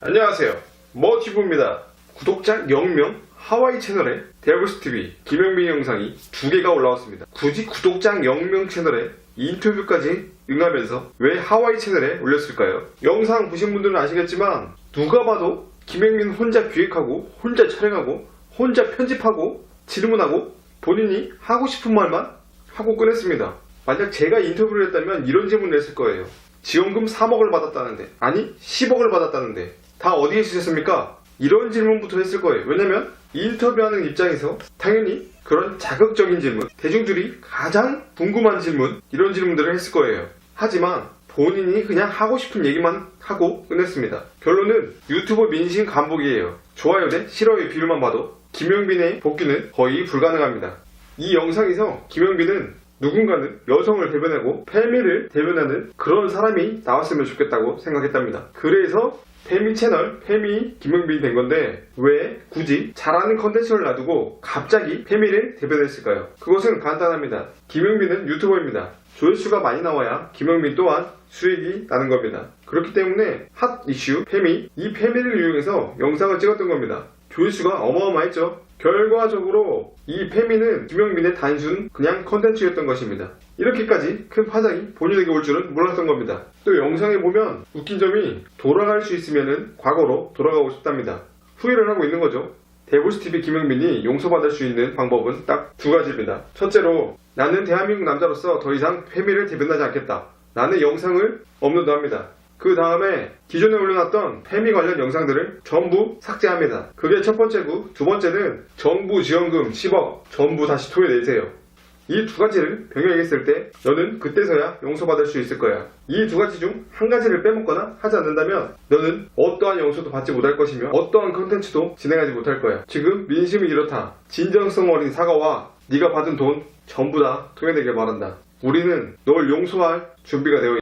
안녕하세요. 머티브입니다. 구독자 0명 하와이 채널에 데블스TV 김영민 영상이 두 개가 올라왔습니다. 굳이 구독자 0명 채널에 인터뷰까지 응하면서 왜 하와이 채널에 올렸을까요? 영상 보신 분들은 아시겠지만 누가 봐도 김영민 혼자 기획하고 혼자 촬영하고 혼자 편집하고 질문하고 본인이 하고 싶은 말만 하고 끝냈습니다. 만약 제가 인터뷰를 했다면 이런 질문을 했을 거예요. 지원금 3억을 받았다는데 아니 10억을 받았다는데 다 어디에 쓰셨습니까? 이런 질문부터 했을 거예요. 왜냐면 인터뷰하는 입장에서 당연히 그런 자극적인 질문, 대중들이 가장 궁금한 질문 이런 질문들을 했을 거예요. 하지만 본인이 그냥 하고 싶은 얘기만 하고 끝냈습니다. 결론은 유튜버 민심 간복이에요. 좋아요 대 싫어요의 비율만 봐도 김영빈의 복귀는 거의 불가능합니다. 이 영상에서 김영빈은 누군가는 여성을 대변하고 페미를 대변하는 그런 사람이 나왔으면 좋겠다고 생각했답니다. 그래서 페미 채널 페미 김영빈이 된 건데 왜 굳이 잘하는 컨텐츠를 놔두고 갑자기 페미를 대변했을까요? 그것은 간단합니다. 김영빈은 유튜버입니다. 조회수가 많이 나와야 김영빈 또한 수익이 나는 겁니다. 그렇기 때문에 핫 이슈 페미 이 페미를 이용해서 영상을 찍었던 겁니다. 조회수가 어마어마했죠. 결과적으로 이 페미는 김영민의 단순 그냥 컨텐츠였던 것입니다. 이렇게까지 큰 파장이 본인에게 올 줄은 몰랐던 겁니다. 또 영상에 보면 웃긴 점이 돌아갈 수 있으면 과거로 돌아가고 싶답니다. 후회를 하고 있는 거죠. 데블스TV 김영민이 용서받을 수 있는 방법은 딱 두 가지입니다. 첫째로 나는 대한민국 남자로서 더 이상 페미를 대변하지 않겠다. 나는 영상을 업로드합니다. 그 다음에 기존에 올려놨던 페미 관련 영상들을 전부 삭제합니다. 그게 첫 번째고 두 번째는 정부 지원금 10억 전부 다시 토해내세요. 이 두 가지를 병행했을 때 너는 그때서야 용서받을 수 있을 거야. 이 두 가지 중 한 가지를 빼먹거나 하지 않는다면 너는 어떠한 용서도 받지 못할 것이며 어떠한 컨텐츠도 진행하지 못할 거야. 지금 민심이 이렇다. 진정성 어린 사과와 네가 받은 돈 전부 다 토해내길 바란다. 우리는 널 용서할 준비가 되어 있다.